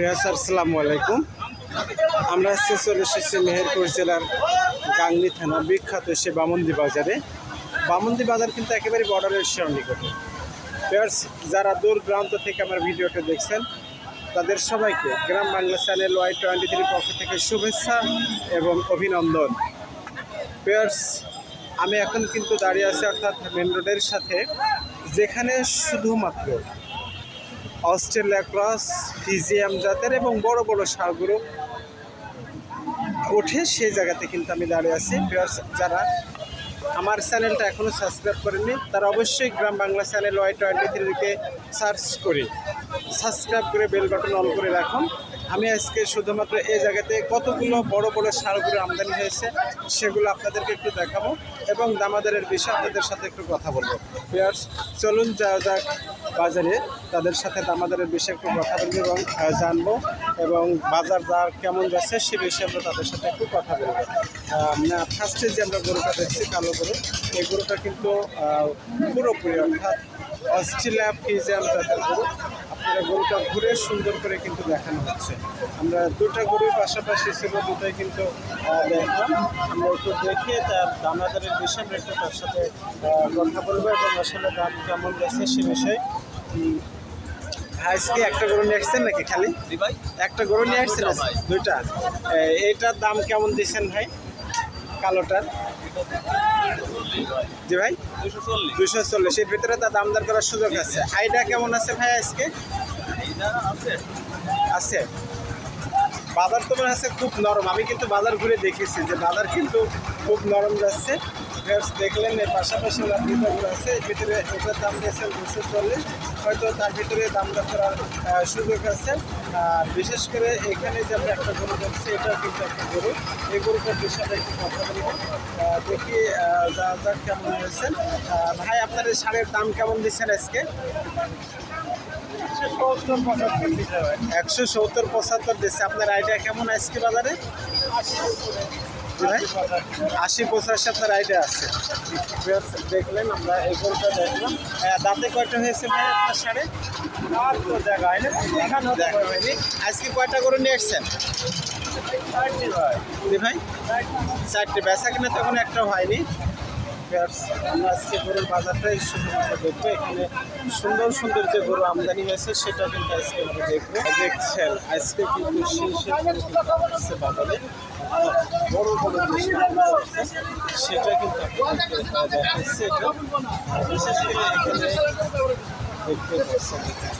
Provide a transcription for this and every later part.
রিয়াজ আসসালামু আলাইকুম। আমরা আজকে চলে এসেছি মেহেরপুর জেলার গাংলি থানা বিখ্যাত সে বামন্দি বাজারে। বামন্দি বাজার কিন্তু একেবারে বর্ডারের নিকটে ভিউয়ার্স, যারা দূর প্রান্ত থেকে আমার ভিডিওটা দেখছেন তাদের সবাইকে Gram Bangla channel Y twenty থ্রির পক্ষ থেকে শুভেচ্ছা এবং অভিনন্দন। পেয়ার্স আমি এখন কিন্তু দাঁড়িয়ে আছি অর্থাৎ মেন রোডের সাথে যেখানে শুধুমাত্র অস্ট্রেলিয়া ক্রস ফিজিয়াম জাতের এবং বড় বড় সারগুলো ওঠে, সেই জায়গাতে কিন্তু আমি দাঁড়িয়ে আছি। যারা আমার চ্যানেলটা এখনও সাবস্ক্রাইব করেনি তারা অবশ্যই Gram Bangla channel Y twenty থ্রিকে search করে সাবস্ক্রাইব করে বেল বাটন অন করে রাখুন। আমি আজকে শুধুমাত্র এই জায়গাতে কতগুলো বড় বড় সারগুলো আমদানি হয়েছে সেগুলো আপনাদেরকে একটু দেখাবো এবং দামাদারের বিষয়ে আপনাদের সাথে একটু কথা বলব। ভিউয়ার্স, চলুন যা যাক বাজারে, তাদের সাথে দামাদারের বিষয়ে একটু কথা বলব এবং জানব এবং বাজার দর কেমন যাচ্ছে সে বিষয়ে আমরা তাদের সাথে একটু কথা বলব। ফার্স্টে যে আমরা গরুটা দেখছি, কালো গরু, এই গরুটা কিন্তু পুরোপুরি অর্থাৎ অস্ট্রেলিয়া ফিজিয়াম জাতের গরু। গরুটা ঘুরে সুন্দর করে কিন্তু দেখানো হচ্ছে। আমরা দুটো গরুর পাশাপাশি ছিল দুটোই কিন্তু দেখলাম। আমরা একটু দেখে তার দানাদারের বিষয়ে আমরা একটু তার সাথে কথা বলব এবং আসলে দাম কেমন যাচ্ছে সে বিষয়ে। আজকে একটা গরু নিয়ে আসছেন নাকি খালি? ভাই। একটা গরু নিয়ে আসছেন দুইটা এইটার দাম কেমন দিচ্ছেন ভাই? কালোটার? জি ভাই? দুশো চল্লিশ। এর ভিতরে তার দাম দর করার সুযোগ আছে। আইডা কেমন আছে ভাই আজকে? আছে। বাজার বাজার তোমার আছে খুব নরম। আমি কিন্তু বাজার ঘুরে দেখেছি যে বাজার কিন্তু খুব নরম যাচ্ছে। দেখলেন এর পাশাপাশি আছে। এর ভিতরে ওটার দাম দিয়েছেন দুশো চল্লিশ। হয়তো তার ভিতরে দাম দর করার সুযোগ আছে। আর বিশেষ করে এখানে যে আমরা একটা গরু দেখছি, এটাও কিন্তু একটা গরু। এই গরুটার বিষয়ে একটু কথা বলব দেখি যা যা কেমন হয়েছেন ভাই, আপনার এই শাড়ির দাম কেমন দিচ্ছেন আজকে? একশো সত্তর পঁচাত্তর দিচ্ছে। আপনার আইডিয়া কেমন আজকে বাজারে? ভাই। আশি পঁচাশি আপনার আইডিয়া আছে। দেখলেন আমরা এই গরুটা দেখলাম। আহ, দাঁতে কয়টা হয়েছে ভাই আপনার সাড়ে? দেখা হয়নি। আজকে কয়টা গরু নিয়ে এসছেন ভাই। চারটে বেচা কিনা তখন একটাও হয়নি। আমরা আজকে গরুর বাজারটাই দেখব। এখানে সুন্দর সুন্দর যে গরু আমদানি হয়েছে সেটা কিন্তু আজকে আমরা দেখব। দেখছেন আজকে কিন্তু শীর্ষে বাজারে আহ, বড় বড় যে সারগুলো আছে, সেটা কিন্তু আপনাদেরকে দেখাচ্ছে এটা আর বিশেষ করে এখানে দেখতে পাচ্ছেন। এখানে।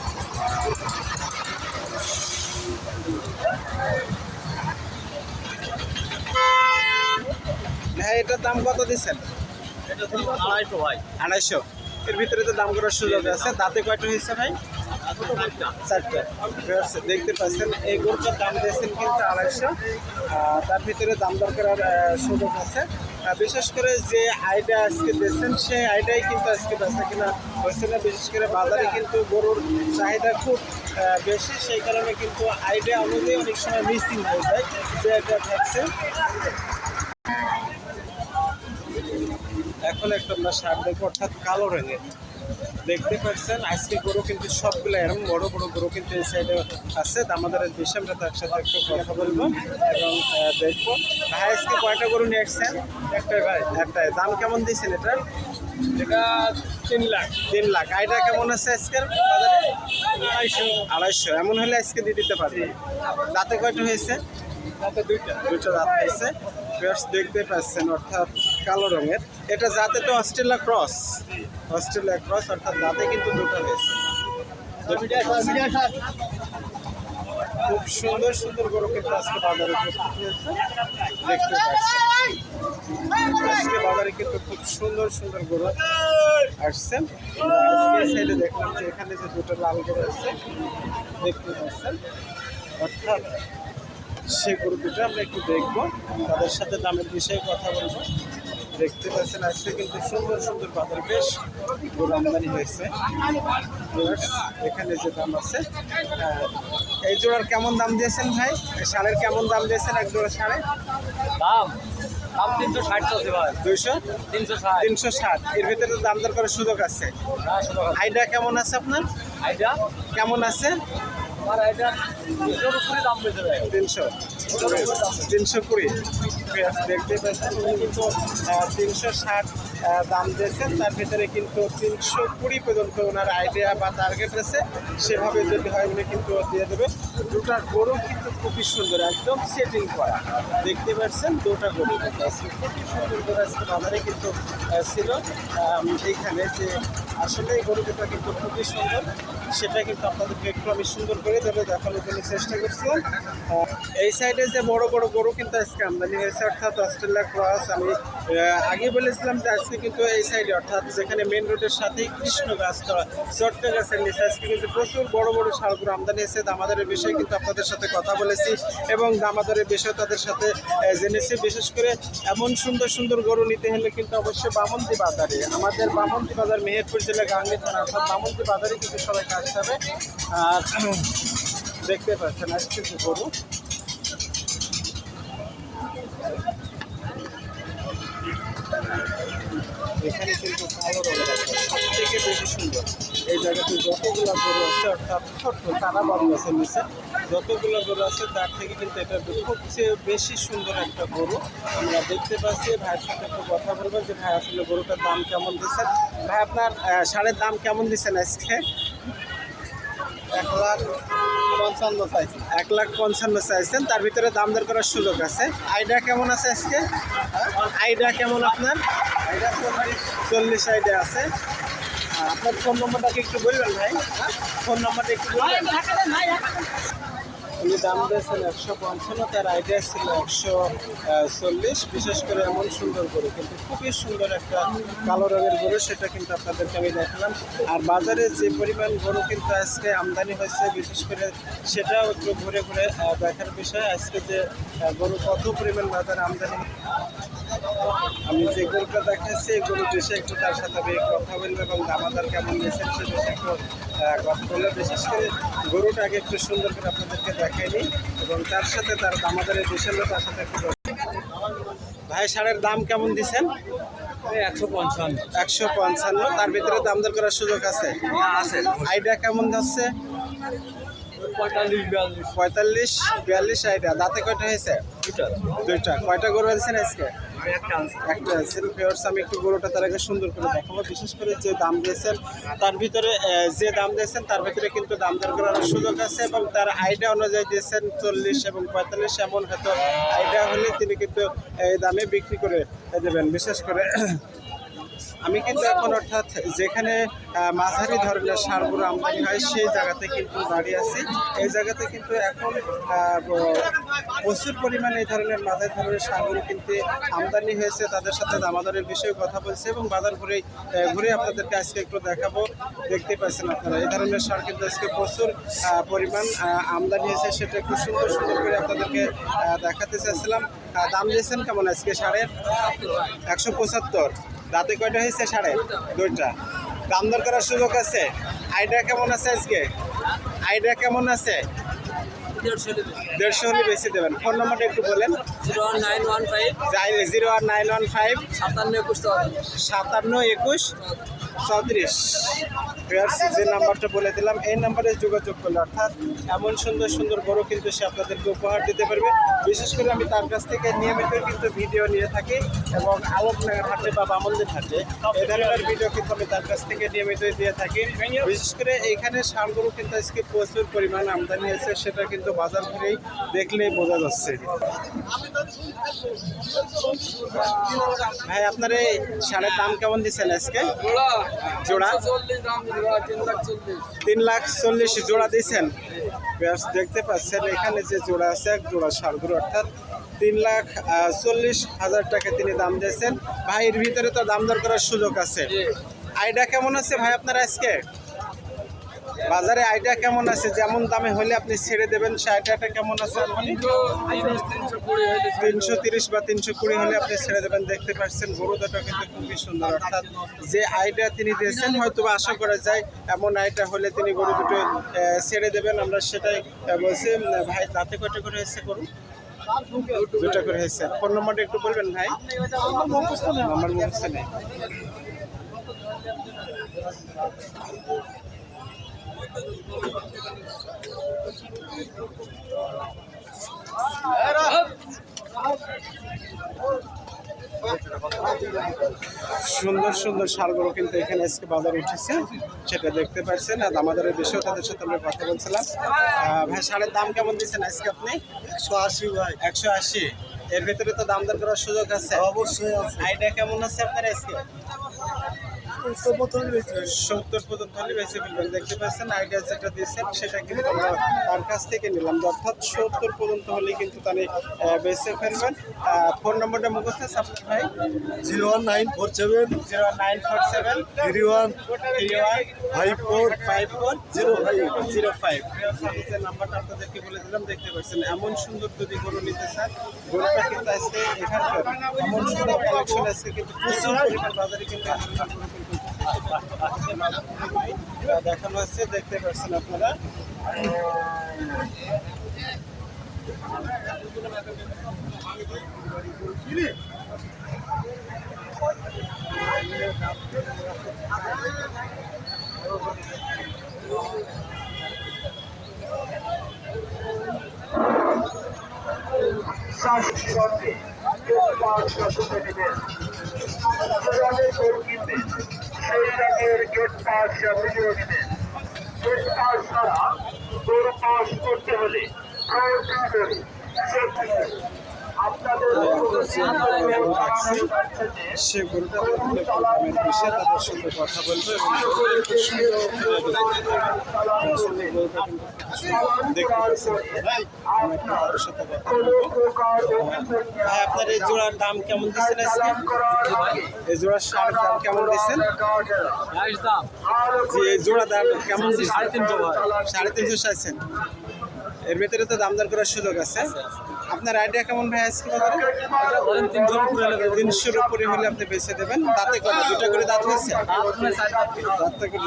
এটার দাম কত দিচ্ছেন? আড়াইশো ভাই। আড়াইশো। এর ভিতরে তো দাম করার সুযোগ আছে। তাতে কয়টা হয়েছে ভাই? দেখতে পাচ্ছেন, এই গরুটার দাম দিয়েছেন কিন্তু আড়াইশো। তার ভিতরে দাম দর করার সুযোগ আছে। বিশেষ করে যে আইডিয়া আজকে দিয়েছেন, সেই আইডিয়াই কিন্তু আজকে বেচা কিনা হচ্ছে না। বিশেষ করে বাজারে কিন্তু গরুর চাহিদা খুব বেশি। সেই কারণে কিন্তু আইডিয়া অনুযায়ী অনেক সময় মিসিং হয়ে যায়, যে এটা থাকছে। এখন একটা আমরা শার্ট দেখব, অর্থাৎ কালো রঙের। দেখতে পাচ্ছেন আজকে গরু কিন্তু সবগুলো এরকম বড় বড় গরু কিন্তু এই সাইডে আছে। আমাদের বিষয়ে আমরা তার সাথে একটু কথা বলব এবং দেখব। ভাই আজকে কয়টা গরু নিয়ে আসছেন? একটাই ভাই। একটাই। দাম কেমন দিয়েছেন এটা? এটা তিন লাখ। তিন লাখ। আইটা কেমন আছে আজকের বাজারে? আড়াইশো। আড়াইশো। এমন হলে আজকে দিয়ে দিতে পারবে। দাঁতে কয়টা হয়েছে? তাতে দুইটা। দুটো দাঁত হয়েছে। দেখতে পাচ্ছেন অর্থাৎ কালো রঙের। এটা জাতে তো অস্ট্রেলিয়া ক্রস। অস্ট্রেলিয়া ক্রস, অর্থাৎ দাঁতে কিন্তু দুটো হয়েছে খুব সুন্দর সুন্দর গরু কিন্তু আজকে বাজারে দেখতে পাচ্ছেন আজকে বাজারে কিন্তু খুব সুন্দর সুন্দর গরু আসছেন সাইডে দেখলাম যে এখানে যে দুটো লাল গরু আছে, দেখতে পাচ্ছেন। অর্থাৎ সে গরু দুটো আমরা একটু দেখব। তাদের সাথে দামের বিষয়ে কথা বলব। দেখতে পাচ্ছেন আজকে কিন্তু সুন্দর সুন্দর বাজার বেশ আমদানি হয়েছে। এখানে যে দাম আছে এই জোড়ার কেমন দাম দিয়েছেন ভাই? ষাঁড়ের কেমন দাম দিয়েছেন এক জোড়া ষাঁড়ে দাম দাম তিনশো ষাট চলছে ভাই। দুইশো? তিনশো ষাট। তিনশো ষাট। এর ভিতরে দাম দর করার সুযোগ আছে। আইডিয়া কেমন আছে আপনার? আইডিয়া কেমন আছে? আমার এটা তিনশোর উপরে দাম বেঁচে যায় তিনশো। তিনশো কুড়ি। পেঁয়াজ দেখতে পাচ্ছেন উনি কিন্তু তিনশো ষাট দাম দিয়েছেন। তার ভিতরে কিন্তু তিনশো কুড়ি পর্যন্ত ওনার আইডিয়া বা টার্গেট আছে। সেভাবে যদি হয়, উনি কিন্তু দিয়ে দেবে। দুটা গরু কিন্তু খুবই সুন্দর, একদম সেটিং করা। দেখতে পাচ্ছেন, দুটা গরু খুবই সুন্দর আজকে বাজারে কিন্তু ছিল। এইখানে যে আসলে এই গরু দুটো কিন্তু খুবই সুন্দর। সেটা কিন্তু আপনাদেরকে একটু আমি সুন্দর করে ধরে দেখানোর জন্য চেষ্টা করছিলাম। এই সাইডে যে বড় বড় গরু কিন্তু আজকে আমদানি হয়েছে, অর্থাৎ অস্ট্রেলিয়া ক্রস। আমি আগে বলেছিলাম যে আজকে কিন্তু এই সাইডে, অর্থাৎ যেখানে মেন রোডের সাথেই কৃষ্ণ গাছতলা চট্ট গাছের নিচে। আজকে কিন্তু প্রচুর বড় বড় শালগুলো আমদানি হয়েছে। দামাদারের বিষয়ে কিন্তু আপনাদের সাথে কথা বলেছি এবং দামাদারের বিষয়ে তাদের সাথে জেনেছি। বিশেষ করে এমন সুন্দর সুন্দর গরু নিতে হলে কিন্তু অবশ্যই বামন্তি বাজারে, আমাদের বামন্তি বাজার মেহেরপুর জেলা গাঙ্গি থানা, অর্থাৎ বামন্দি বাজারে কিন্তু সবাইকে আসতে হবে। আর, দেখতে পাচ্ছেন আজকে গরু। এখানে কিন্তু কালো রঙের থেকে বেশি সুন্দর। এই জায়গাতে যতগুলো গরু আছে, অর্থাৎ ছোট্ট চারা বাবু আছে নিচে, যতগুলো গরু আছে, তার থেকে কিন্তু এটা সবচেয়ে বেশি সুন্দর একটা গরু। আমরা দেখতে পাচ্ছি, ভাইয়ের সাথে একটু কথা বলব যে, ভাই, আসলে গরুটার দাম কেমন দিচ্ছেন ভাই, আপনার ষাঁড়ের দাম কেমন দিচ্ছেন আজকে? এক লাখ পঞ্চান্ন চাইছেন। এক লাখ পঞ্চান্ন চাইছেন। তার ভিতরে দাম দর করার সুযোগ আছে। আইডিয়া কেমন আছে আজকে? আইডিয়া কেমন আপনার? চল্লিশ আইডিয়া আছে। আর আপনার ফোন নম্বরটা কি একটু বলবেন ভাই? ফোন নম্বরটা একটু বলবেন। উনি দাম দিয়েছেন একশো পঞ্চান্ন তার আইডিয়া ছিল একশো চল্লিশ বিশেষ করে এমন সুন্দর গরু। কিন্তু খুবই সুন্দর একটা কালো রঙের গরু সেটা কিন্তু আপনাদেরকে আমি দেখালাম। আর বাজারে যে পরিমাণ গরু কিন্তু আজকে আমদানি হয়েছে বিশেষ করে সেটাও একটু ঘুরে ঘুরে দেখার বিষয়। আজকে যে গরু কত পরিমাণ বাজারে আমদানি আমি যে গরুটা দেখাচ্ছি এই গরু দেশে একটু তার সাথে আমি কথা বলব এবং দামাদার কেমন দিয়েছেন সে দেশে একটু কথা বলব। বিশেষ করে গরুটাকে একটু সুন্দর করে আপনাদেরকে দেখাই নিই এবং তার সাথে তার দামাদারের দেশের তার সাথে একটু ভাই সারের দাম কেমন দিছেন একশো পঞ্চান্ন। একশো পঞ্চান্ন। তার ভিতরে দাম দর করার সুযোগ আছে? আছে। আইডিয়া কেমন যাচ্ছে? পঁয়তাল্লিশ বিয়াল্লিশ বিয়াল্লিশ দাঁতে কয়টা হয়েছে? দুইটা। কয়টা গরু আনছেন আজকে? একটা আছে সেলফ ভিউয়ার্স আমি একটু গরুটা তার আগে সুন্দর করে দেখাবো। বিশেষ করে যে দাম দিয়েছেন তার ভিতরে যে দাম দিয়েছেন তার ভিতরে কিন্তু দাম দর করার সুযোগ আছে এবং তার আইডিয়া অনুযায়ী দিয়েছেন চল্লিশ এবং পঁয়তাল্লিশ। এমন হয়তো আইডিয়া হলে তিনি কিন্তু এই দামে বিক্রি করে দেবেন। বিশেষ করে আমি কিন্তু এখন অর্থাৎ যেখানে মাঝারি ধরনের সারগুলো আমদানি হয়, সেই জায়গাতে কিন্তু দাঁড়িয়ে আছি। এই জায়গাতে কিন্তু এখন প্রচুর পরিমাণে এই ধরনের মাঝারি ধরনের সারগুলো কিন্তু আমদানি হয়েছে। তাদের সাথে দামাদরের বিষয়ে কথা বলছে এবং বাজার ঘুরে ঘুরে আপনাদেরকে আজকে একটু দেখাবো। দেখতে পাচ্ছেন আপনারা, এই ধরনের সার কিন্তু আজকে প্রচুর পরিমাণ আমদানি হয়েছে। সেটা একটু সুন্দর সুন্দর করে আপনাদেরকে দেখাতে চাইছিলাম। দাম দিয়েছেন কেমন আজকে সারের? একশো পঁচাত্তর। দাঁতে কয়টা হয়েছে? সাড়ে দুইটা। দাম দর করার সুযোগ আছে? আইডিয়া কেমন আছে আজকে? আইডিয়া কেমন আছে? দেড়শো হলে বেশি দেবেন। ফোন নম্বরটা একটু বলেন। Zero one nine one five zero one nine one five সাতান্ন একুশ সাতান্ন একুশ চৌত্রিশ যে নাম্বারটা বলে দিলাম, এই নাম্বারে যোগাযোগ করলে, অর্থাৎ এমন সুন্দর সুন্দর গরু কিন্তু সে আপনাদেরকে উপহার দিতে পারবে। বিশেষ করে আমি তার কাছ থেকে নিয়মিত কিন্তু ভিডিও নিয়ে থাকি এবং আলোক আলোকনগর হাটে বা বামন্দির হাটে। এ ধরনের ভিডিও কিন্তু আমি তার কাছ থেকে নিয়মিত দিয়ে থাকি। বিশেষ করে এইখানে ষাঁড় গরু কিন্তু আজকে প্রচুর পরিমাণ আমদানি হয়েছে, সেটা কিন্তু বাজার ঘুরেই দেখলেই বোঝা যাচ্ছে। ভাই, আপনার এই ষাঁড়ের দাম কেমন দিচ্ছেন আজকে? জোড়া? তিন লাখ চল্লিশ। জোড়া দিয়েছেন। ব্যাস দেখতে পাচ্ছেন এখানে যে জোড়া আছে এক জোড়া সারগুলো অর্থাৎ তিন লাখ চল্লিশ হাজার টাকা তিনি দাম দিয়েছেন। ভাইয়ের এর ভিতরে তো দাম দর করার সুযোগ আছে। আইডা কেমন আছে ভাই আপনার আজকে? বাজারে আইডিয়া কেমন আছে? যেমন দামে হলে আপনি ছেড়ে দেবেন সে আইডিয়াটা কেমন আছে? তিনশো তিরিশ বা তিনশো কুড়ি হলে আপনি ছেড়ে দেবেন। দেখতে পাচ্ছেন গরু দুটো কিন্তু খুবই সুন্দর। অর্থাৎ যে আইডিয়া তিনি দিয়েছেন হয়তো বা আশা করা যায় এমন আইডিয়া হলে তিনি গরু দুটো ছেড়ে দেবেন। আমরা সেটাই বলছি ভাই তাতে কটা করে হয়েছে গরু? দুটো করে হয়েছে। ফোন নম্বরটা একটু বলবেন ভাই? আমার মুখস্থ নেই। সুন্দর সুন্দর সারগুলো কিন্তু এখানে আজকে বাজারে উঠেছে। সেটা দেখতে পাচ্ছেন। আর আমাদের বিষয়ে তাদের সাথে আমরা কথা বলছিলাম। ভাই সারের দাম কেমন দিচ্ছেন আজকে আপনি? একশো আশি ভাই। একশো আশি। এর ভিতরে তো দাম দর করার সুযোগ আছে। অবশ্যই আইডিয়া কেমন আছে আপনার আজকে? সত্তর পর্যন্ত হলে বেশি ফেলবেন। দেখতে পাচ্ছেন আইডিয়া যেটা দিয়েছেন সেটা কিন্তু আমরা তার কাছ থেকে নিলাম। অর্থাৎ সত্তর পর্যন্ত হলে কিন্তু তাহলে বেঁচে ফেলবেন। ফোন নম্বরটা মুখস্থ আপনার ভাই? Zero one nine four seven zero nine four seven. Three one three one five four five. Four zero five. Zero five নাম্বারটা আপনাদেরকে বলে দিলাম দেখতে পাচ্ছেন এমন সুন্দর যদি গরু নিতে চান গরুটা কিন্তু আজকে এখানকার এমন সুন্দর কালেকশন আজকে কিন্তু প্রচুর পরিমাণ বাজারে কিন্তু এমন গরু কিন্তু আহ, দেখানো হচ্ছে দেখতে পাচ্ছেন আপনারা শাসককে পাঁচ বছর নেবেন গ্রামের গেট পাস ভিডিও নেবেন গেট পাস ছাড়া গরু পাস করতে হলে প্রয়োজন সে গরুটা দেখলে প্রোগ্রামের তাদের সাথে কথা বলব আপনার এই জোড়ার দাম কেমন দিচ্ছেন আজকে? এই জোড়ার সার দাম কেমন দিচ্ছেন? যে এই জোড়া দাম কেমন সাড়ে তিনশো। সাড়ে তিনশো চাইছেন। এর ভিতরে তো দাম দর করার সুযোগ আছে। আপনার আইডিয়া কেমন ভাই আজকে বাজারে? তিনশোর উপরে হলে আপনি বেছে দেবেন। দাঁতে কত? দুটা করে দাঁত হয়েছে? দাঁতটা করে।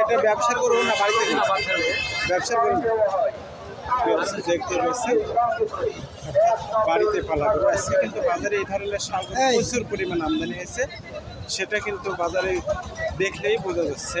এটা ব্যবসা করুন না বাড়িতে। ব্যবসা করুন Viewers, দেখতে পেয়েছেন বাড়িতে পালা করে আজকে কিন্তু বাজারে এই ধরনের শাক প্রচুর পরিমাণ আমদানি হয়েছে। সেটা কিন্তু বাজারে দেখলেই বোঝা যাচ্ছে।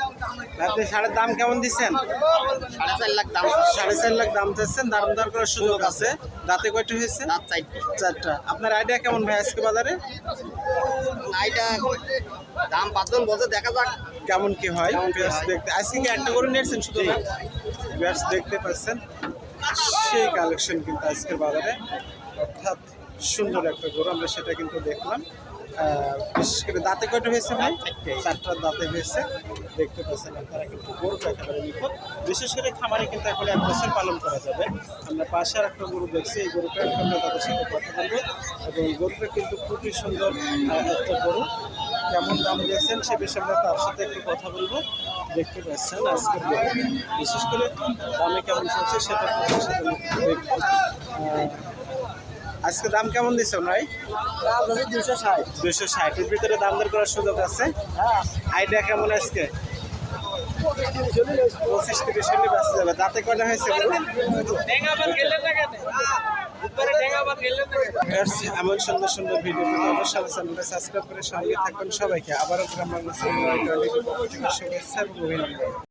আপনি সারের দাম কেমন দিচ্ছেন? সাড়ে চার লাখ দাম সাড়ে চার লাখ দাম চাচ্ছেন দাম দর করার সুযোগ আছে। দাঁতে কয়টা হয়েছে? রাত চারটে। চারটা। আপনার আইডিয়া কেমন ভাই আজকে বাজারে? নাইটা দাম পাঁচজন বলতে দেখা যাক। কেমন কি হয়? দেখতে আজকে কি একটা করে নিয়েছেন শুধু? পেঁয়াজ দেখতে পাচ্ছেন। সেই কালেকশন কিন্তু আজকের বাজারে। অর্থাৎ সুন্দর একটা গরু আমরা সেটা কিন্তু দেখলাম। বিশেষ করে দাঁতে কয়টা হয়েছে ভাই? চারটা দাঁতে হয়েছে। দেখতে পাচ্ছেন আপনারা কিন্তু গরুটা একেবারে নিখুঁত। বিশেষ করে খামারে কিন্তু এখন এক বছর পালন করা যাবে। আমরা পাশে আর একটা গরু দেখছি, এই গরুটা আমরা তাদের সাথে কথা বলব। এবং এই গরুটা কিন্তু খুবই সুন্দর একটা গরু। কেমন দাম দিয়েছেন সে বিষয়ে আমরা তার সাথে একটু কথা বলব। দেখতে পাচ্ছেন আজকের গরু। বিশেষ করে দামে কেমন চলছে সেটা দেখব। আজকে দাম কেমন দিচ্ছ ভাই? দুশো ষাট। দুশো ষাটের ভিতরে দাম দর করার সুযোগ আছে? হ্যাঁ। আইডিয়া কেমন আজকে? পঁচিশ তিরিশ হলে বাঁচতে যাবে দাঁতে কটা হয়েছে এমন সুন্দর সুন্দর ভিডিও পেতে অবশ্যই চ্যানেলটা সাবস্ক্রাইব করে সঙ্গে থাকবেন সবাইকে। আবারও গ্রাম শুভেচ্ছা এবং অভিনন্দন।